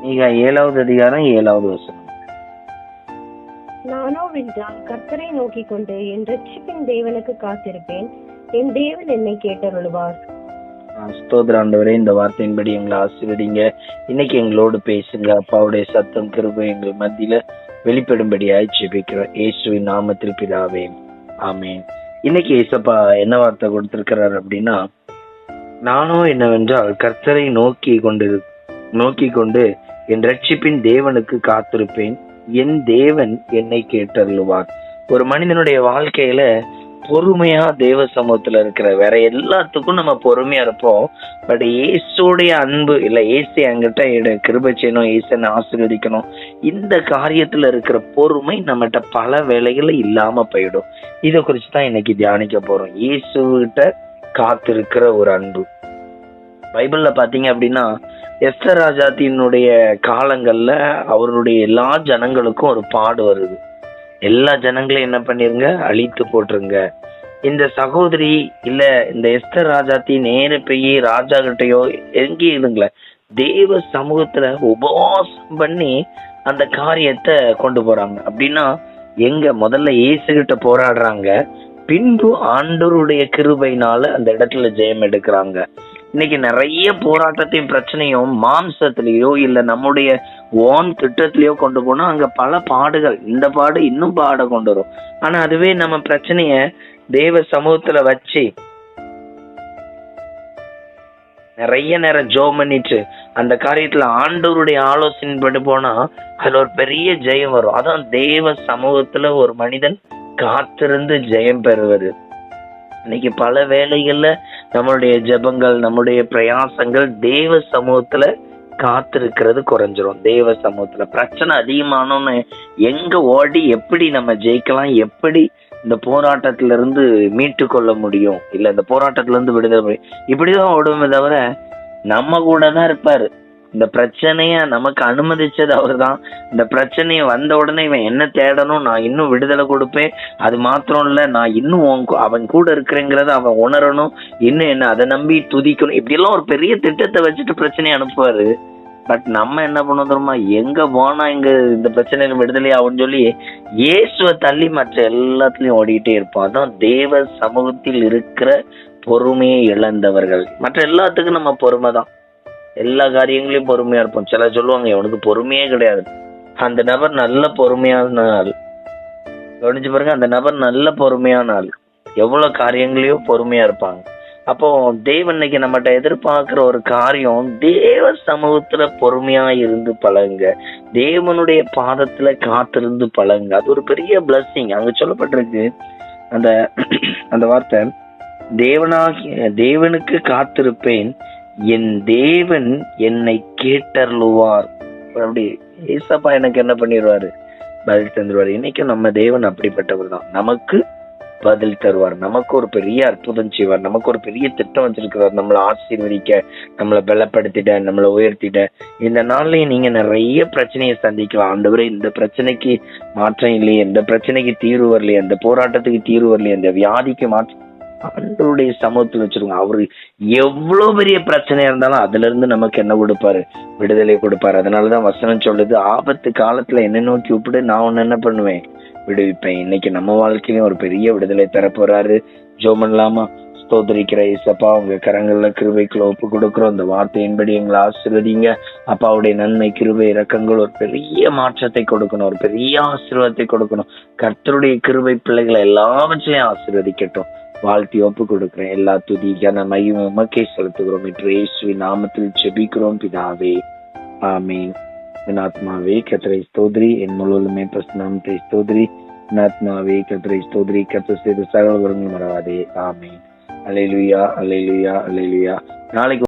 நீங்க ஏழாவது அதிகாரம் ஏழாவது வசனம் நானோ வென்றால் கர்த்தரை நோக்கிக் கொண்டு என் ரட்சிப்பின் தேவனுக்கு காத்திருப்பேன் என் தேவன் என்னை கேட்டருளுவார் ஆண்டவரே இந்த வார்த்தையின்படி எங்களை ஆசீர்வதிங்க இன்னைக்கு எங்களோடு பேசுங்க அப்பாவுடைய சத்தம் கிருபை எங்கள் மத்தியில வெளிப்படும்படியாய் ஜெபிக்கிறோம் இயேசுவின் நாமத்தில் பிதாவே. ஆமென். இன்னைக்கு ஏசப்பா என்ன வார்த்தை கொடுத்திருக்கிறார் அப்படின்னா நானும் என்னவென்றால் கர்த்தரை நோக்கி கொண்டு நோக்கி கொண்டு என் ரட்சிப்பின் தேவனுக்கு காத்திருப்பேன். என் தேவன் என்னை கேட்டருளுவார். ஒரு மனிதனுடைய வாழ்க்கையில பொறுமையா தேவ சமூகத்துல இருக்கிற வேற எல்லாத்துக்கும் நம்ம பொறுமையா இருப்போம். பட் ஏசுடைய அன்பு இல்ல ஏசு அங்கிட்ட எடு கிருப செய்யணும் ஏசனை ஆசீர்வதிக்கணும். இந்த காரியத்துல இருக்கிற பொறுமை நம்மகிட்ட பல வேலைகள்ல இல்லாம போயிடும். இதை குறிச்சு தான் இன்னைக்கு தியானிக்க போறோம். இயேசுகிட்ட காத்திருக்கிற ஒரு அன்பு. பைபிள்ல பாத்தீங்க அப்படின்னா எஸ்தர் ராஜாத்தினுடைய காலங்களில் அவருடைய எல்லா ஜனங்களுக்கும் ஒரு பாடு வருது. எல்லா ஜனங்களையும் என்ன பண்ணிருங்க? அழித்து போட்டுருங்க. இந்த சகோதரி இல்ல இந்த எஸ்தர் ராஜாத்தி நேர போய் ராஜா கிட்டையோ எங்கேயும் இருங்களேன் தேவ சமூகத்துல உபவாசம் பண்ணி அந்த காரியத்தை கொண்டு போறாங்க. அப்படின்னா எங்க முதல்ல இயேசுகிட்ட போராடுறாங்க. பின்பு ஆண்டோருடைய கிருபைனால அந்த இடத்துல ஜெயம் எடுக்கிறாங்க. இன்னைக்கு நிறைய போராட்டத்தையும் பிரச்சனையும் மாம்சத்திலேயோ இல்ல நம்முடைய ஓன் திட்டத்திலேயோ கொண்டு போனா அங்க பல பாடுகள். இந்த பாடு இன்னும் பாட கொண்டு வரும். ஆனா அதுவே நம்ம பிரச்சனைய தேவ சமூகத்துல வச்சு நிறைய நேரம் ஜோ பண்ணிட்டு அந்த காரியத்துல ஆண்டவருடைய ஆலோசனைப்பட்டு போனா அதுல ஒரு பெரிய ஜெயம் வரும். அதான் தேவ சமூகத்துல ஒரு மனிதன் காத்திருந்து ஜெயம் பெறுவது. இன்னைக்கு பல வேலைகள்ல நம்மளுடைய ஜெபங்கள் நம்முடைய பிரயாசங்கள் தேவ சமூகத்துல காத்திருக்கிறது குறைஞ்சிரும். தேவ சமூகத்துல பிரச்சனை அதிகமானோன்னு எங்க ஓடி எப்படி நம்ம ஜெயிக்கலாம் எப்படி இந்த போராட்டத்துல இருந்து மீட்டு கொள்ள முடியும்? இல்ல இந்த போராட்டத்துல இருந்து விடுதலை முடியும் இப்படிதான் ஓடுமே தவிர நம்ம கூட தான் இருப்பாரு. இந்த பிரச்சனைய நமக்கு அனுமதிச்சது அவர்தான். இந்த பிரச்சனையை வந்த உடனே இவன் என்ன தேடணும்? நான் இன்னும் விடுதலை கொடுப்பேன். அது மாத்திரம் இல்ல நான் இன்னும் உன் அவன் கூட இருக்கிறேங்கிறத அவன் உணரணும். இன்னும் என்ன அதை நம்பி துதிக்கணும். இப்படி எல்லாம் ஒரு பெரிய திட்டத்தை வச்சுட்டு பிரச்சனையை அனுப்புவாரு. பட் நம்ம என்ன பண்ண தெரியுமா? எங்க போனா இங்க இந்த பிரச்சனையில விடுதலை ஆகும்னு சொல்லி இயேசுவை தள்ளி மற்ற எல்லாத்துலயும் ஓடிட்டே இருப்போம். அதான் தேவ சமூகத்தில் இருக்கிற பொறுமையை இழந்தவர்கள். மற்ற எல்லாத்துக்கும் நம்ம பொறுமை தான் எல்லா காரியங்களையும் பொறுமையா இருப்போம். சில சொல்லுவாங்க இவனுக்கு பொறுமையே கிடையாது. அந்த நபர் நல்ல பொறுமையான ஆள். கவனிச்சு பாருங்க அந்த நபர் நல்ல பொறுமையான ஆள். எவ்வளவு காரியங்களையும் பொறுமையா இருப்பாங்க. அப்போ தேவன் இன்னைக்கு நம்மகிட்ட எதிர்பார்க்கிற ஒரு காரியம் தேவ சமூகத்துல பொறுமையா இருந்து பழகுங்க. தேவனுடைய பாதத்துல காத்திருந்து பழகுங்க. அது ஒரு பெரிய பிளஸ்ஸிங் அங்க சொல்லப்பட்டிருக்கு அந்த அந்த வார்த்தை தேவனாகிய தேவனுக்கு காத்திருப்பேன் என் தேவன் என்னை கேட்டருளுவார். அப்படி ஏசப்பா எனக்கு என்ன பண்ணிடுவாரு பதில் தந்துருவாரு. இன்னைக்கும் நம்ம தேவன் அப்படிப்பட்டவர் தான் நமக்கு பதில் தருவார். நமக்கு ஒரு பெரிய அற்புதம் செய்வார். நமக்கு ஒரு பெரிய திட்டம் வச்சிருக்கிறார். நம்மளை ஆசீர்வதிக்க நம்மளை பலப்படுத்திட நம்மளை உயர்த்திட. இந்த நாள்லயும் நீங்க நிறைய பிரச்சனையை சந்திக்கலாம். ஆண்டவரே இந்த பிரச்சனைக்கு மாற்றம் இல்லையே. இந்த பிரச்சனைக்கு தீர்வு வரலையே. இந்த போராட்டத்துக்கு தீர்வு வரலையே. இந்த வியாதிக்கு மாற்றம் ஆண்டவருடைய சமூகத்தில் வச்சிருங்க அவரு எவ்வளவு பெரிய பிரச்சனையா இருந்தாலும் அதுல இருந்து நமக்கு என்ன கொடுப்பாரு? விடுதலை கொடுப்பாரு. அதனாலதான் வசனம் சொல்லுது ஆபத்து காலத்துல என்ன நோக்கி கூப்பிடு நான் ஒண்ணு என்ன பண்ணுவேன்? விடுவிப்பேன். இன்னைக்கு நம்ம வாழ்க்கையிலும் ஒரு பெரிய விடுதலை தர போறாரு ஜோம் பண்ணலாமா ஸ்தோத்திரிக்கிற இசப்பா உங்க கரங்கள்ல கிருபைக்குள்ள ஒப்பு கொடுக்குறோம். இந்த வார்த்தையின்படி எங்களை ஆசீர்வதிங்க. அப்பாவுடைய நன்மை கிருபை இறக்கங்கள் ஒரு பெரிய மாற்றத்தை கொடுக்கணும். ஒரு பெரிய ஆசீர்வாதத்தை கொடுக்கணும். கர்த்தருடைய கிருபை பிள்ளைகளை எல்லாவற்றையும் ஆசீர்வதிக்கட்டும். வாழ்த்தி ஒப்பு கொடுக்கிறேன். எல்லா துதி கன மையும் உமக்கே செலுத்துகிறோம் என்று இயேசுவின் நாமத்தில் செபிக்கிறோம் பிதாவே. ஆமீன். என் ஆத்மாவே கத்திரை ஸ்தோத்ரி. என் முழுவதுமே பிரசனாமத்தை ஸ்தோத்ரி. என் ஆத்மாவே கத்திரை ஸ்தோத்ரி. கத்த செய்த சகல வரங்கள் மறவாதே ஆமீன். அலைலுயா அலைலுயா அலைலுயா நாளைக்கு